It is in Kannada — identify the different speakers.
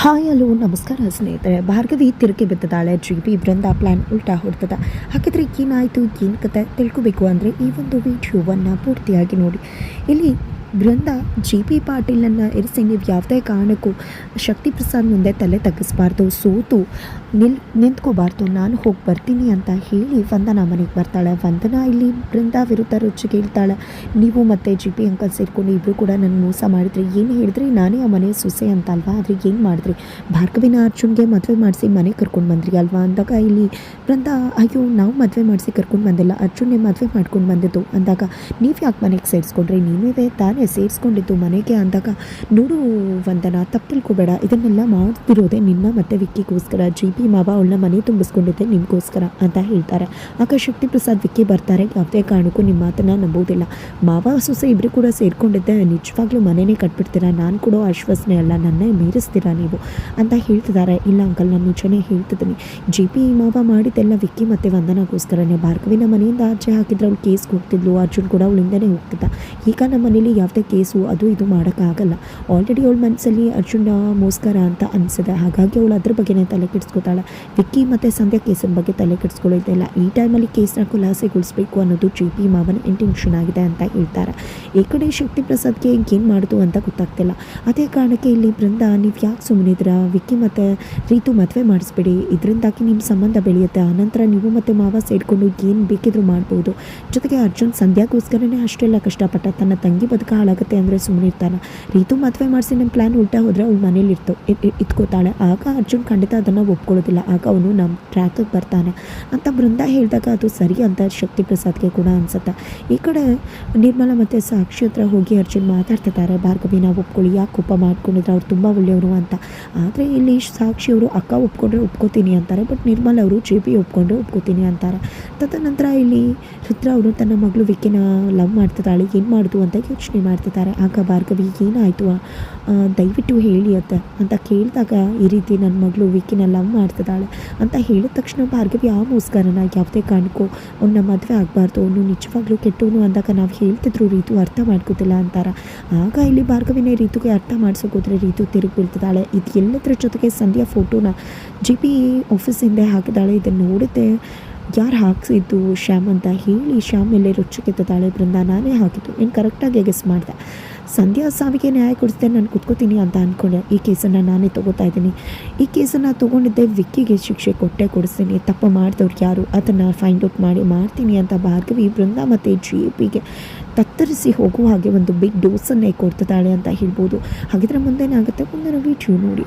Speaker 1: ಹಾಯ್, ಹಲೋ, ನಮಸ್ಕಾರ ಸ್ನೇಹಿತರೆ. ಭಾರ್ಗವಿ ತಿರುಗಿ ಬಿದ್ದದಾಳೆ. ಜಿ ಬಿ ಬೃಂದ ಪ್ಲ್ಯಾನ್ ಉಲ್ಟಾ ಹೊಡ್ತದ. ಹಾಗಿದ್ರೆ ಏನಾಯಿತು, ಏನು ಕತೆ ತಿಳ್ಕೊಬೇಕು ಅಂದರೆ ಈ ಒಂದು ವಿಡಿಯೋವನ್ನು ಪೂರ್ತಿಯಾಗಿ ನೋಡಿ. ಇಲ್ಲಿ ಬೃಂದ ಜಿ ಪಿ ಪಾಟೀಲನ್ನು ಇರಿಸಿ, ನೀವು ಯಾವುದೇ ಕಾರಣಕ್ಕೂ ಶಕ್ತಿ ಪ್ರಸಾದ್ ಮುಂದೆ ತಲೆ ತಗ್ಗಿಸ್ಬಾರ್ದು, ಸೋತು ನಿಲ್, ನಿಂತ್ಕೋಬಾರ್ದು, ನಾನು ಹೋಗಿ ಬರ್ತೀನಿ ಅಂತ ಹೇಳಿ ವಂದನಾ ಮನೆಗೆ ಬರ್ತಾಳೆ. ವಂದನಾ ಇಲ್ಲಿ ಬೃಂದ ವಿರುದ್ಧ ರುಚಿ ಕೇಳ್ತಾಳೆ ನೀವು ಮತ್ತು ಜಿ ಪಿ ಅಂಕಲ್ ಸೇರಿಕೊಂಡು ಇಬ್ಬರು ಕೂಡ ನನ್ನ ಮೋಸ ಮಾಡಿದ್ರಿ. ಏನು ಹೇಳಿದ್ರಿ? ನಾನೇ ಆ ಮನೆ ಸೊಸೆ ಅಂತ ಅಲ್ವಾ ಆದರೆ ಏನು ಮಾಡಿದ್ರಿ? ಭಾರ್ಗವಿನ ಅರ್ಜುನ್ಗೆ ಮದುವೆ ಮಾಡಿಸಿ ಮನೆ ಕರ್ಕೊಂಡು ಬಂದ್ರಿ ಅಲ್ವಾ? ಅಂದಾಗ ಇಲ್ಲಿ ಬೃಂದ ಅಯ್ಯೋ, ನಾವು ಮದುವೆ ಮಾಡಿಸಿ ಕರ್ಕೊಂಡು ಬಂದಿಲ್ಲ. ಅರ್ಜುನ್ನೇ ಮದುವೆ ಮಾಡ್ಕೊಂಡು ಬಂದಿದ್ದು. ಅಂದಾಗ, ನೀವು ಯಾಕೆ ಮನೆಗೆ ಸೇರಿಸ್ಕೊಂಡ್ರಿ? ನೀವೇ ತಾನೇ ಸೇರಿಸ್ಕೊಂಡಿದ್ದು ಮನೆಗೆ ಅಂದಾಗ, ನೋಡು ವಂದನ, ತಪ್ಪು ತಿಳ್ಕೊಬೇಡ. ಇದನ್ನೆಲ್ಲ ಮಾಡ್ತಿರೋದೆ ನಿನ್ನ ಮತ್ತು ವಿಕ್ಕಿಗೋಸ್ಕರ. ಜಿ ಪಿ ಮಾವ ಅವಳನ್ನ ಮನೆ ತುಂಬಿಸ್ಕೊಂಡಿದ್ದೆ ನಿಮಗೋಸ್ಕರ ಅಂತ ಹೇಳ್ತಾರೆ. ಆಗ ಶಕ್ತಿ ಪ್ರಸಾದ್ ವಿಕ್ಕಿ ಬರ್ತಾರೆ. ಯಾವುದೇ ಕಾರಣಕ್ಕೂ ನಿಮ್ಮ ಮಾತನ್ನು ನಂಬೋದಿಲ್ಲ ಮಾವ, ಸೊಸೆ ಇಬ್ಬರು ಕೂಡ ಸೇರಿಕೊಂಡಿದ್ದೆ. ನಿಜವಾಗ್ಲೂ ಮನೆನೇ ಕಟ್ಬಿಡ್ತೀರಾ? ನಾನು ಕೊಡೋ ಆಶ್ವಾಸನೆ ಅಲ್ಲ. ನನ್ನೇ ಮೀರಿಸ್ತೀರಾ ನೀವು? ಅಂತ ಹೇಳ್ತಿದ್ದಾರೆ. ಇಲ್ಲ ಅಂಕಲ್, ನಾನು ನಿಜನೇ ಹೇಳ್ತಿದ್ದೀನಿ. ಜಿ ಪಿ ಮಾವ ಮಾಡಿದ್ದೆಲ್ಲ ವಿಕ್ಕಿ ಮತ್ತು ವಂದನಾಗೋಸ್ಕರನೇ. ಭಾರ್ಗವಿನ ಮನೆಯಿಂದ ಆಚೆ ಹಾಕಿದ್ರೆ ಅವಳು ಕೇಸ್ ಹೋಗ್ತಿದ್ಲು. ಅರ್ಜುನ್ ಕೂಡ ಅವಳಿಂದನೇ ಹೋಗ್ತಿದ್ದ. ಈಗ ನಮ್ಮ ಮನೇಲಿ ಯಾವುದೇ ಕೇಸು ಅದು ಇದು ಮಾಡೋಕ್ಕಾಗಲ್ಲ. ಆಲ್ರೆಡಿ ಅವಳ ಮನಸ್ಸಲ್ಲಿ ಅರ್ಜುನ, ಮೋಸ್ಕರ ಅಂತ ಅನಿಸಿದೆ. ಹಾಗಾಗಿ ಅವಳು ಅದ್ರ ಬಗ್ಗೆನೇ ತಲೆ ಕೆಡಿಸ್ಕೊತಾಳೆ. ವಿಕ್ಕಿ ಮತ್ತು ಸಂಧ್ಯಾ ಕೇಸಿನ ಬಗ್ಗೆ ತಲೆ ಕೆಡಿಸ್ಕೊಳ್ಳೋದಿಲ್ಲ ಈ ಟೈಮಲ್ಲಿ ಕೇಸ್ನ ಖುಲಾಸೆಗೊಳಿಸ್ಬೇಕು ಅನ್ನೋದು ಜಿ ಪಿ ಮಾವನ ಇಂಟೆನ್ಷನ್ ಆಗಿದೆ ಅಂತ ಹೇಳ್ತಾರೆ. ಈ ಕಡೆ ಶಕ್ತಿ ಪ್ರಸಾದ್ಗೆ ಏನು ಮಾಡೋದು ಅಂತ ಗೊತ್ತಾಗ್ತಿಲ್ಲ. ಅದೇ ಕಾರಣಕ್ಕೆ ಇಲ್ಲಿ ಬೃಂದ, ನೀವು ಯಾಕೆ ಸುಮ್ಮನಿದ್ರ ವಿಕ್ಕಿ ಮತ್ತು ರೀತು ಮದುವೆ ಮಾಡಿಸ್ಬೇಡಿ. ಇದರಿಂದಾಗಿ ನಿಮ್ಮ ಸಂಬಂಧ ಬೆಳೆಯುತ್ತೆ. ಆನಂತರ ನೀವು ಮತ್ತು ಮಾವ ಸೇರಿಕೊಂಡು ಏನು ಬೇಕಿದ್ರೂ ಮಾಡ್ಬೋದು. ಜೊತೆಗೆ ಅರ್ಜುನ್, ಸಂಧ್ಯಾಗೋಸ್ಕರನೇ ಅಷ್ಟೆಲ್ಲ ಕಷ್ಟಪಟ್ಟ ತನ್ನ ತಂಗಿ ಬದುಕು ಹಾಳಾಗುತ್ತೆ ಅಂದರೆ ಸುಮ್ಮನೆ ಇರ್ತಾನೆ. ರೀತು ಮದುವೆ ಮಾಡಿಸಿ ನಮ್ಮ ಪ್ಲ್ಯಾನ್ ಉಲ್ಟಾ ಹೋದರೆ ಅವ್ಳು ಮನೇಲಿ ಇರ್ತು ಇತ್ಕೋತಾಳೆ ಆಗ ಅರ್ಜುನ್ ಖಂಡಿತ ಅದನ್ನು ಒಪ್ಕೊಳ್ಳೋದಿಲ್ಲ ಆಗ ಅವನು ನಮ್ಮ ಟ್ರ್ಯಾಕಿಗೆ ಬರ್ತಾನೆ. ಅಂತ ಬೃಂದ ಹೇಳಿದಾಗ ಅದು ಸರಿ ಅಂತ ಶಕ್ತಿ ಪ್ರಸಾದ್ಗೆ ಕೂಡ ಅನ್ಸುತ್ತೆ. ಈ ಕಡೆ ನಿರ್ಮಲಾ ಮತ್ತು ಸಾಕ್ಷಿ ಹತ್ರ ಹೋಗಿ ಅರ್ಜುನ್ ಮಾತಾಡ್ತಿದ್ದಾರೆ. ನಾವು ಒಪ್ಕೊಳ್ಳಿ. ಯಾಕೆ ಕೋಪ ಮಾಡ್ಕೊಂಡಿದ್ರೆ? ಅವ್ರು ತುಂಬ ಒಳ್ಳೆಯವರು ಅಂತ. ಆದರೆ ಇಲ್ಲಿ ಸಾಕ್ಷಿಯವರು ಅಕ್ಕ ಒಪ್ಕೊಂಡ್ರೆ ಒಪ್ಕೋತೀನಿ ಅಂತಾರೆ. ಬಟ್ ನಿರ್ಮಲ ಅವರು ಜೆ ಪಿ ಒಪ್ಕೊಂಡ್ರೆ ಒಪ್ಕೋತೀನಿ ಅಂತಾರೆ. ತದನಂತರ ಇಲ್ಲಿ ರುದ್ರ ಅವರು ತನ್ನ ಮಗಳು ವಿಕ್ಕಿನ ಲವ್ ಮಾಡ್ತಿದ್ದಾಳೆ. ಏನು ಮಾಡೋದು ಅಂತ ಯೋಚನೆ ಮಾಡ್ತಿದ್ದಾರೆ. ಆಗ ಭಾರ್ಗವಿ, ಏನಾಯಿತು? ದಯವಿಟ್ಟು ಹೇಳಿ ಅತ್ತ. ಅಂತ ಕೇಳಿದಾಗ ಈ ರೀತಿ ನನ್ನ ಮಗಳು ವಿಕಿನ ಲವ್ ಮಾಡ್ತಿದ್ದಾಳೆ ಅಂತ ಹೇಳಿದ ತಕ್ಷಣ ಭಾರ್ಗವಿ ಆ ಮೋಸ್ಕರನ ಯಾವುದೇ ಕಾರಣಕ್ಕೂ ಅವ್ನ ಮದುವೆ ಆಗಬಾರ್ದು, ಅವನು ನಿಜವಾಗ್ಲೂ ಕೆಟ್ಟವನು ಅಂದಾಗ ನಾವು ಹೇಳ್ತಿದ್ರು ರೀತು ಅರ್ಥ ಮಾಡ್ಕೋತಿಲ್ಲ ಅಂತಾರ. ಆಗ ಇಲ್ಲಿ ಭಾರ್ಗವಿನೇ ರೀತುಗೆ ಅರ್ಥ ಮಾಡಿಸೋಕೋದ್ರೆ ರೀತು ತಿರುಗಿ ಬೀಳ್ತಿದ್ದಾಳೆ. ಇದು ಎಲ್ಲದರ ಜೊತೆಗೆ ಸಂಧ್ಯಾ ಫೋಟೋನ ಜಿ ಪಿ ಆಫೀಸಿಂದ ಹಾಕಿದ್ದಾಳೆ. ಇದನ್ನು ನೋಡಿದ್ದೆ. ಯಾರು ಹಾಕ್ಸಿದ್ದು ಶ್ಯಾಮ್ ಅಂತ ಹೇಳಿ ಶ್ಯಾಮ್ ಮೇಲೆ ತಾಳೆ, ಬೃಂದ ನಾನೇ ಹಾಕಿದ್ದು. ನೀನು ಕರೆಕ್ಟಾಗಿ ಗೆಸ್ ಮಾಡಿದೆ. ಸಂಧ್ಯಾ ಸಾವಿಗೆ ನ್ಯಾಯ ಕೊಡಿಸ್ದೆ, ನಾನು ಕುತ್ಕೋತೀನಿ ಅಂತ ಅಂದ್ಕೊಂಡೆ ಈ ಕೇಸನ್ನು ನಾನೇ ತೊಗೋತಾ ಇದ್ದೀನಿ. ಈ ಕೇಸನ್ನು ತೊಗೊಂಡಿದ್ದೆ ವಿಕ್ಕಿಗೆ ಶಿಕ್ಷೆ ಕೊಟ್ಟೆ, ಕೊಡಿಸ್ತೀನಿ. ತಪ್ಪು ಮಾಡಿದವ್ರು ಯಾರು? ಅದನ್ನು ಫೈಂಡ್ ಔಟ್ ಮಾಡಿ ಮಾಡ್ತೀನಿ ಅಂತ ಭಾರ್ಗವಿ, ಬೃಂದ ಮತ್ತು ಜಿ ಪಿಗೆ ತತ್ತರಿಸಿ ಹೋಗುವ ಹಾಗೆ ಒಂದು ಬಿಗ್ ಡೋಸನ್ನೇ ಕೊಡ್ತಿದ್ದಾಳೆ ಅಂತ ಹೇಳ್ಬೋದು. ಹಾಗಿದ್ರೆ ಮುಂದೇನಾಗುತ್ತೆ? ನಾವು ವಿಡಿಯೋ ನೋಡಿ.